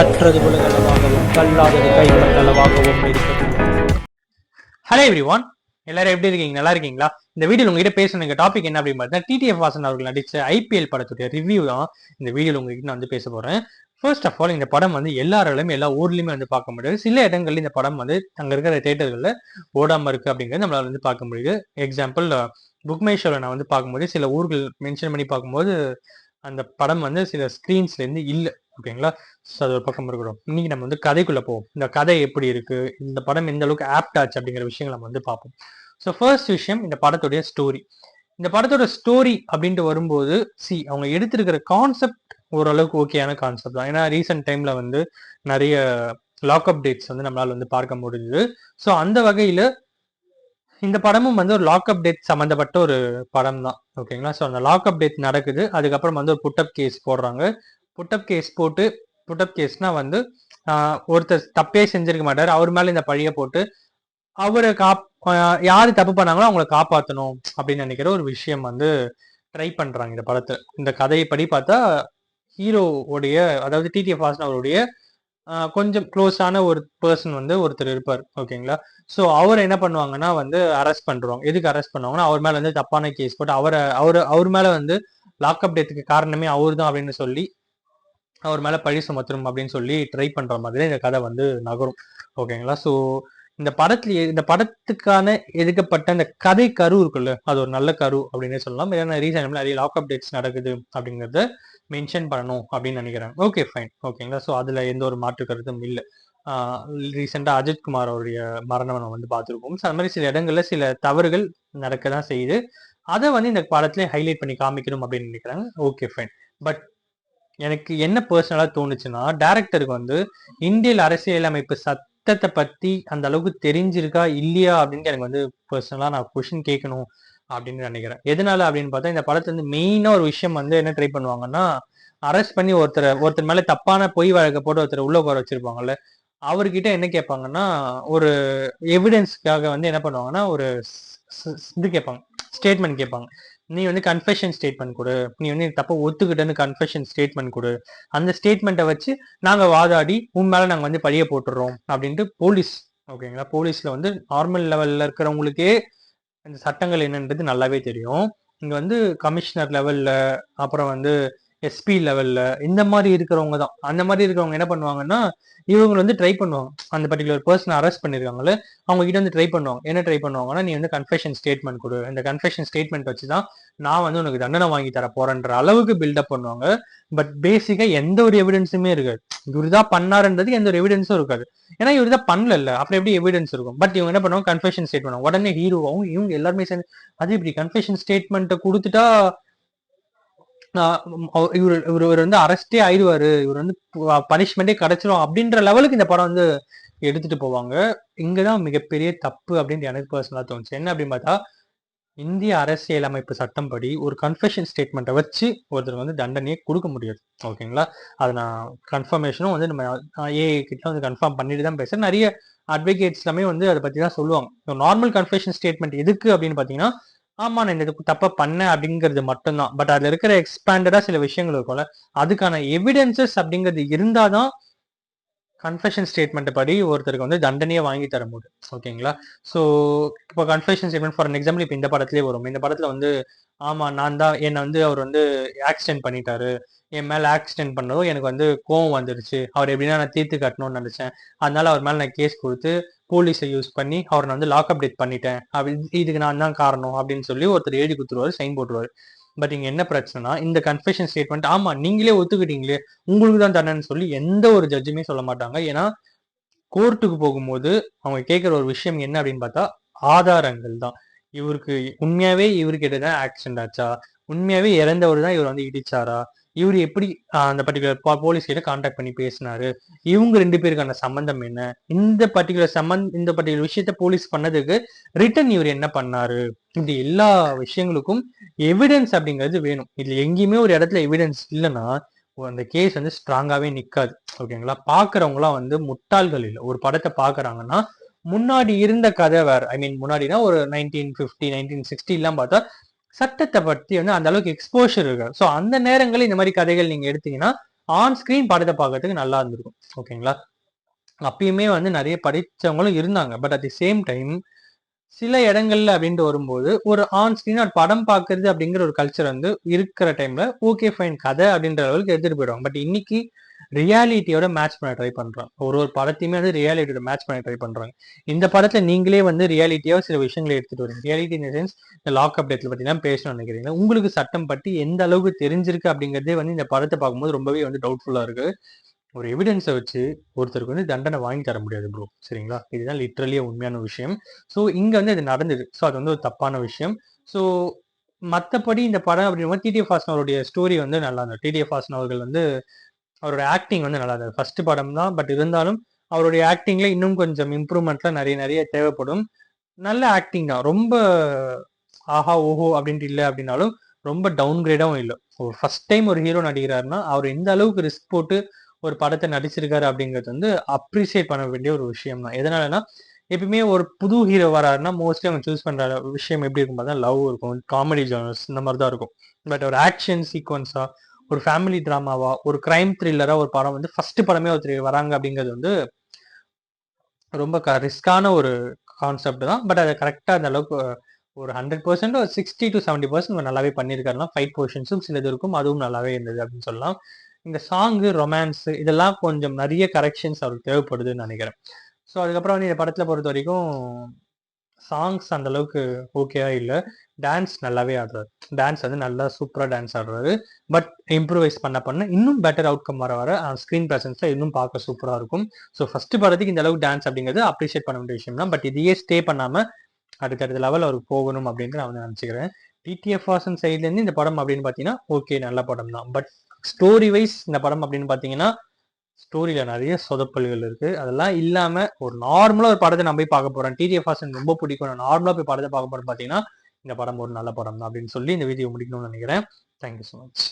கற்றது உலகளவாகவும் கல்லாதது கைப்பற்றளவாகவும் இருக்கிறது. Hello every one எல்லாரும் எப்படி இருக்கீங்க? நல்லா இருக்கீங்களா? இந்த வீடியோ உங்ககிட்ட பேசுன டாபிக் என்ன அப்படின்னு பார்த்தீங்கன்னா டிடிஎஃப் வாசன் அவர்கள் நடிச்ச ஐபிஎல் படத்துடைய ரிவ்யூ தான் இந்த வீடியோ உங்ககிட்ட நான் வந்து பேச போறேன். ஃபர்ஸ்ட் ஆஃப் ஆல் இந்த படம் வந்து எல்லாராலையுமே எல்லா ஊர்லயுமே வந்து பார்க்க முடியாது. சில இடங்கள்ல இந்த படம் வந்து அங்க இருக்கிற தேட்டர்களில் ஓடாம இருக்கு அப்படிங்கிறது நம்மளால வந்து பார்க்க முடியுது. எக்ஸாம்பிள் புக் நான் வந்து பார்க்கும்போது சில ஊர்கள் மென்ஷன் பண்ணி பார்க்கும்போது அந்த படம் வந்து சில ஸ்க்ரீன்ஸ்லேருந்து இருந்து இல்ல. ஓகேங்களா? ஸோ அது ஒரு பக்கம் இருக்கிறோம் இன்னைக்கு நம்ம வந்து கதைக்குள்ள போவோம். இந்த கதை எப்படி இருக்கு? இந்த படம் எந்த அளவுக்கு ஆப்ட் ஆச்சு அப்படிங்கிற விஷயங்களை நம்ம வந்து பார்ப்போம். ஸோ ஃபர்ஸ்ட் விஷயம் இந்த படத்துடைய ஸ்டோரி இந்த படத்தோட ஸ்டோரி அப்படின்ட்டு வரும்போது சி அவங்க எடுத்திருக்கிற கான்செப்ட் ஓரளவுக்கு ஓகேயான கான்செப்ட் தான். ஏன்னா ரீசெண்ட் டைம்ல வந்து நிறைய லாக்அப் டேட்ஸ் வந்து நம்மளால வந்து பார்க்க முடிஞ்சுது. ஸோ அந்த வகையில இந்த படமும் வந்து ஒரு லாக்அப் டேட் சம்மந்தப்பட்ட ஒரு படம் தான் ஓகேங்களா? ஸோ அந்த லாக்அப் டேட் நடக்குது. அதுக்கப்புறம் வந்து ஒரு புட்டப் கேஸ் போடுறாங்க. புட்டப் கேஸ் போட்டு புட்டப் கேஸ்னா வந்து ஒருத்தர் தப்பே செஞ்சிருக்க மாட்டார். அவர் மேல இந்த பழிய போட்டு அவரை காப் யார் யாரு தப்பு பண்ணாங்களோ அவங்கள காப்பாற்றணும் அப்படின்னு நினைக்கிற ஒரு விஷயம் வந்து ட்ரை பண்றாங்க இந்த படத்தை இந்த கதையை படி பார்த்தா ஹீரோவுடைய அதாவது டிடிஎஃப் வாசன் அவருடைய கொஞ்சம் க்ளோஸான ஒரு பர்சன் வந்து ஒருத்தர் இருப்பார். ஓகேங்களா ஸோ அவர் என்ன பண்ணுவாங்கன்னா வந்து அரெஸ்ட் பண்ணுறோம் எதுக்கு அரெஸ்ட் பண்ணுவாங்கன்னா அவர் மேலே வந்து தப்பான கேஸ் போட்டு அவரை அவர் அவர் மேலே வந்து லாக்அப் டேத்துக்கு காரணமே அவர் தான் அப்படின்னு சொல்லி அவர் மேலே பழி சுமத்தணும் அப்படின்னு சொல்லி ட்ரை பண்ணுற மாதிரி இந்த கதை வந்து நகரும். ஓகேங்களா ஸோ இந்த படத்துல இந்த படத்துக்கான எதுக்கப்பட்ட அந்த கதை கரு இருக்குல்ல அது ஒரு நல்ல கரு அப்படின்னே சொல்லலாம். ஏன்னா ரீசன் நிறைய லாக் டேட்ஸ் நடக்குது அப்படிங்கிறத மென்ஷன் பண்ணணும் அப்படின்னு நினைக்கிறேன். ஓகே ஃபைன் ஓகேங்களா ஸோ அதில் எந்த ஒரு மாற்று கருத்தும் இல்லை. ரீசெண்டாக அஜித் குமார் அவருடைய மரணம் நம்ம வந்து பார்த்துருப்போம். ஸோ அது மாதிரி சில இடங்களில் சில தவறுகள் நடக்க தான் செய்யுது. அதை வந்து இந்த படத்துல ஹைலைட் பண்ணி காமிக்கணும் அப்படின்னு நினைக்கிறாங்க ஓகே ஃபைன் பட் எனக்கு என்ன பர்சனலாக தோணுச்சுன்னா டேரக்டருக்கு வந்து இந்தியல் அரசியலமைப்பு சத்தத்தை பற்றி அந்த அளவுக்கு தெரிஞ்சிருக்கா இல்லையா அப்படின்ட்டு எனக்கு வந்து பர்சனலாக நான் கொஷின் கேட்கணும் அப்படின்னு நினைக்கிறேன். எதனால அப்படின்னு பார்த்தா இந்த படத்துல வந்து மெயினாக ஒரு விஷயம் வந்து என்ன ட்ரை பண்ணுவாங்கன்னா அரெஸ்ட் பண்ணி ஒருத்தரை ஒருத்தர் மேலே தப்பான பொய் வழக்கை போட்டு ஒருத்தர் உள்ள உட்கார வச்சிருப்பாங்கல்ல அவர்கிட்ட என்ன கேட்பாங்கன்னா ஒரு எவிடன்ஸ்க்காக வந்து என்ன பண்ணுவாங்கன்னா ஒரு இது கேட்பாங்க ஸ்டேட்மெண்ட் கேட்பாங்க. நீ வந்து கன்ஃபெஷன் ஸ்டேட்மெண்ட் கொடு. நீ வந்து தப்ப ஒத்துக்கிட்டேன்னு கன்ஃபெஷன் ஸ்டேட்மெண்ட் கொடு. அந்த ஸ்டேட்மெண்ட்டை வச்சு நாங்க வாதாடி உன் மேல நாங்க வந்து பழிய போட்டுடுறோம் அப்படின்ட்டு போலீஸ் ஓகேங்களா போலீஸ்ல வந்து நார்மல் லெவல்ல இருக்கிறவங்களுக்கே இந்த சட்டங்கள் என்னன்றது நல்லாவே தெரியும். இங்க வந்து கமிஷனர் லெவல்ல அப்புறம் வந்து எஸ்பி லெவல்ல இந்த மாதிரி இருக்கிறவங்க தான். அந்த மாதிரி இருக்கிறவங்க என்ன பண்ணுவாங்கன்னா இவங்க வந்து ட்ரை பண்ணுவாங்க. அந்த பர்டிகுலர் பர்சன் அரெஸ்ட் பண்ணிருக்காங்களே அவங்க கிட்ட வந்து ட்ரை பண்ணுவாங்க. என்ன ட்ரை பண்ணுவாங்கன்னா நீ வந்து கன்ஃபெஷன் ஸ்டேட்மெண்ட் கொடு. இந்த கன்ஃபெஷன் ஸ்டேட்மெண்ட் வச்சு தான் நான் வந்து உனக்கு தண்டனை வாங்கி தர போறேன்ற அளவுக்கு பில்டப் பண்ணுவாங்க. பட் பேசிக்கா எந்த ஒரு எவிடன்ஸுமே இருக்காது. இவர் தான் பண்ணாருன்றது எந்த ஒரு எவிடன்ஸும் இருக்காது. ஏன்னா இவர் தான் பண்ணல அப்புறம் எப்படி எவிடன்ஸ் இருக்கும்? பட் இவங்க என்ன பண்ணுவாங்க? கன்ஃபெஷன் ஸ்டேட்மெண்ட் உடனே ஹீரோவாகவும் இவங்க எல்லாருமே சேர்ந்து அது இப்படி கன்ஃபெஷன் ஸ்டேட்மெண்ட்டை கொடுத்துட்டா இவர் இவர் இவர் வந்து அரெஸ்டே ஆயிடுவாரு. இவர் வந்து பனிஷ்மெண்டே கிடைச்சிரும் அப்படின்ற லெவலுக்கு இந்த படம் வந்து எடுத்துட்டு போவாங்க. இங்கதான் மிகப்பெரிய தப்பு அப்படின்னு எனக்கு பர்சனலா தோணுச்சு. என்ன அப்படின்னு பார்த்தா இந்திய அரசியலமைப்பு சட்டம் படி ஒரு கன்ஃபெஷன் ஸ்டேட்மெண்ட்டை வச்சு ஒருத்தர் வந்து தண்டனையை கொடுக்க முடியாது. ஓகேங்களா? அதை நான் கன்ஃபர்மேஷனும் வந்து நம்ம ஏ கிட்ட வந்து கன்ஃபார்ம் பண்ணிட்டு தான் பேசுறேன். நிறைய அட்வொகேட்ஸ் எல்லாமே வந்து அதை பத்தி தான் சொல்லுவாங்க நார்மல் கன்ஃபெஷன் ஸ்டேட்மெண்ட் எதுக்கு அப்படின்னு பாத்தீங்கன்னா ஆமா நான் இந்த இதுக்கு தப்பா பண்ணேன் அப்படிங்கிறது மட்டும்தான். பட் அதுல இருக்கிற எக்ஸ்பேண்டடா சில விஷயங்கள் இருக்கும்ல அதுக்கான எவிடன்சஸ் அப்படிங்கிறது இருந்தாதான் கன்ஃபெஷன் ஸ்டேட்மெண்ட் படி ஒருத்தருக்கு வந்து தண்டனையை வாங்கி தர முடியும். ஓகேங்களா ஸோ இப்போ கன்ஃபெஷன் ஸ்டேட்மெண்ட் ஃபார் எக்ஸாம்பிள் இப்போ இந்த படத்துலேயே வரும். இந்த படத்துல வந்து ஆமா நான் தான் என்னை வந்து அவர் வந்து ஆக்சிடென்ட் பண்ணிட்டாரு. என் மேல ஆக்சிடென்ட் பண்ணதும் எனக்கு வந்து கோவம் வந்துருச்சு. அவர் எப்படின்னா நான் தீர்த்து கட்டணும்னு நினைச்சேன். அதனால அவர் மேல நான் கேஸ் கொடுத்து போலீஸை யூஸ் பண்ணி அவரை நான் வந்து லாக் அப்டேட் பண்ணிட்டேன். அப்படி இதுக்கு நான் தான் காரணம்? அப்படின்னு சொல்லி ஒருத்தர் எழுதி கொடுத்துருவாரு சைன் போட்டுருவாரு. பட் இங்க என்ன பிரச்சனைனா இந்த கன்ஃபெஷன் ஸ்டேட்மெண்ட் ஆமா நீங்களே ஒத்துக்கிட்டீங்களே உங்களுக்கு தான் தண்டனை சொல்லி எந்த ஒரு ஜட்ஜுமே சொல்ல மாட்டாங்க. ஏன்னா கோர்ட்டுக்கு போகும்போது அவங்க கேட்குற ஒரு விஷயம் என்ன அப்படின்னு பார்த்தா ஆதாரங்கள் தான். இவருக்கு உண்மையாவே இவருக்கு தான் ஆக்சிடென்ட் ஆச்சா? உண்மையாவே இறந்தவர் தான் இவர் வந்து இடிச்சாரா? இவர் எப்படி அந்த பர்டிகுலர் போலீஸ் கிட்ட கான்டாக்ட் பண்ணி பேசினாரு? இவங்க ரெண்டு பேருக்கான சம்பந்தம் என்ன? இந்த பர்டிகுலர் சம்பந்த இந்த பர்டிகுலர் விஷயத்த போலீஸ் பண்ணதுக்கு ரிட்டர்ன் இவர் என்ன பண்ணாரு? இப்படி எல்லா விஷயங்களுக்கும் எவிடன்ஸ் அப்படிங்கிறது வேணும். இதுல எங்கேயுமே ஒரு இடத்துல எவிடன்ஸ் இல்லைன்னா அந்த கேஸ் வந்து ஸ்ட்ராங்காவே நிக்காது. ஓகேங்களா? பாக்குறவங்களாம் வந்து முட்டாள்கள் இல்லை. ஒரு படத்தை பாக்குறாங்கன்னா முன்னாடி இருந்த கதை வேற. ஐ மீன் முன்னாடினா ஒரு நைன்டீன் பிப்டி நைன்டீன் சிக்ஸ்டி எல்லாம் பார்த்தா சட்டத்தை பற்றி வந்து அந்த அளவுக்கு எக்ஸ்போஷர் இருக்காது. ஸோ அந்த நேரங்களில் இந்த மாதிரி கதைகள் நீங்க எடுத்தீங்கன்னா ஆன் ஸ்கிரீன் படத்தை பார்க்கறதுக்கு நல்லா இருந்திருக்கும். ஓகேங்களா அப்பயுமே வந்து நிறைய படிச்சவங்களும் இருந்தாங்க. But at the same time சில இடங்கள்ல அப்படின்ட்டு வரும்போது ஒரு ஆன் ஸ்கிரீன் ஒரு படம் பார்க்கறது அப்படிங்கிற ஒரு கல்ச்சர் வந்து இருக்கிற டைம்ல ஓகே ஃபைன் கதை அப்படின்ற அளவுக்கு எடுத்துட்டு போயிடுவாங்க. பட் இன்னைக்கு ரியாலிட்டியோட மேட்ச் பண்ண ட்ரை பண்றாங்க. ஒரு ஒரு படத்தையுமே வந்து ரியாலிட்டியோட மேட்ச் பண்ண ட்ரை பண்றாங்க. இந்த படத்துல நீங்களே வந்து ரியாலிட்டியா சில விஷயங்களை எடுத்துட்டு வரீங்க. ரியாலிட்டி இந்த சென்ஸ் இந்த லாக் அப் டேட்ல பத்தி தான் பேசணும்னு நினைக்கிறீங்க. உங்களுக்கு சட்டம் பற்றி எந்த அளவுக்கு தெரிஞ்சிருக்கு அப்படிங்கறதே வந்து இந்த படத்தை பார்க்கும்போது ரொம்பவே வந்து டவுட்ஃபுல்லா இருக்கு. ஒரு எவிடன்ஸை வச்சு ஒருத்தருக்கு வந்து தண்டனை வாங்கி தர முடியாது ப்ரோ சரிங்களா? இதுதான் லிட்ரலியே உண்மையான விஷயம். ஸோ இங்கே வந்து இது நடந்தது. ஸோ அது வந்து ஒரு தப்பான விஷயம். ஸோ மற்றபடி இந்த படம் அப்படின்னா டிடிஎஃப் ஹாசன் அவருடைய ஸ்டோரி வந்து நல்லா இருந்தது. டிடிஎஃப் ஹாசன் அவர்கள் வந்து அவரோட ஆக்டிங் வந்து நல்லா இருந்தது ஃபர்ஸ்ட் படம் தான் பட் இருந்தாலும் அவருடைய ஆக்டிங்ல இன்னும் கொஞ்சம் இம்ப்ரூவ்மெண்ட்லாம் நிறைய நிறைய தேவைப்படும். நல்ல ஆக்டிங் தான். ரொம்ப ஆஹா ஓஹோ அப்படின்ட்டு இல்லை அப்படின்னாலும் ரொம்ப டவுன் கிரேடாகவும் இல்லை. ஒரு ஃபர்ஸ்ட் டைம் ஒரு ஹீரோ நடிக்கிறாருன்னா அவர் எந்த அளவுக்கு ரிஸ்க் போட்டு ஒரு படத்தை நடிச்சிருக்காரு அப்படிங்கிறது வந்து அப்ரிசியேட் பண்ண வேண்டிய ஒரு விஷயம் தான். எதனாலனா எப்பயுமே ஒரு புது ஹீரோ வராருன்னா மோஸ்ட்லி அவங்க சூஸ் பண்ற விஷயம் எப்படி இருக்கும் பார்த்தா லவ் இருக்கும் காமெடி ஜானர்ஸ் இந்த மாதிரி தான் இருக்கும். பட் ஒரு ஆக்ஷன் சீக்வன்ஸா ஒரு ஃபேமிலி ட்ராமாவா ஒரு கிரைம் த்ரில்லரா ஒரு படம் வந்து ஃபர்ஸ்ட் படமே ஒருத்தர் வராங்க அப்படிங்கிறது வந்து ரொம்ப ரிஸ்கான ஒரு கான்செப்ட் தான். பட் அதை கரெக்டாக அந்த அளவுக்கு ஒரு ஹண்ட்ரட் பர்சன்ட் ஒரு சிக்ஸ்டி டு செவன்டி பர்சன்ட் நல்லாவே பண்ணியிருக்காருனா ஃபைட் போர்ஷன்ஸும் சிலது இருக்கும் அதுவும் நல்லாவே இருந்தது அப்படின்னு சொல்லலாம். இந்த சாங்கு ரொமான்ஸ் இதெல்லாம் கொஞ்சம் நிறைய கரெக்ஷன்ஸ் அவருக்கு தேவைப்படுதுன்னு நினைக்கிறேன். ஸோ அதுக்கப்புறம் வந்து இந்த படத்தில் பொறுத்த வரைக்கும் சாங்ஸ் அந்த அளவுக்கு ஓகேவா இல்லை. டான்ஸ் நல்லாவே ஆடுறாரு. டான்ஸ் வந்து நல்லா சூப்பராக டான்ஸ் ஆடுறாரு. பட் இம்ப்ரூவைஸ் பண்ண பண்ண இன்னும் பெட்டர் அவுட்கம் வர வர ஸ்க்ரீன் ப்ரெசன்ஸில் இன்னும் பார்க்க சூப்பராக இருக்கும். ஸோ ஃபர்ஸ்ட் படத்துக்கு இந்த அளவுக்கு டான்ஸ் அப்படிங்கிறது அப்ரிஷியேட் பண்ண வேண்டிய விஷயம் தான். பட் இதையே ஸ்டே பண்ணாமல் அடுத்தடுத்த லெவல் அவருக்கு போகணும் அப்படின்னு நான் வந்து நினச்சிக்கிறேன். டிடிஎஃப் வாசன் சைட்லேருந்து இந்த படம் அப்படின்னு பார்த்தீங்கன்னா ஓகே நல்ல படம் தான். பட் ஸ்டோரி வைஸ் இந்த படம் அப்படின்னு பார்த்தீங்கன்னா ஸ்டோரியில் நிறைய சொதப்பல்கள் இருக்கு. அதெல்லாம் இல்லாம ஒரு நார்மலா ஒரு படத்தை நான் போய் பார்க்க போறேன். டிடிஎஃப் ஹாசன் ரொம்ப பிடிக்கும். நான் நார்மலா போய் படத்தை பார்க்க போறேன் பாத்தீங்கன்னா இந்த படம் ஒரு நல்ல படம் தான் அப்படின்னு சொல்லி இந்த வீடியோ முடிக்கணும்னு நினைக்கிறேன். Thank you so much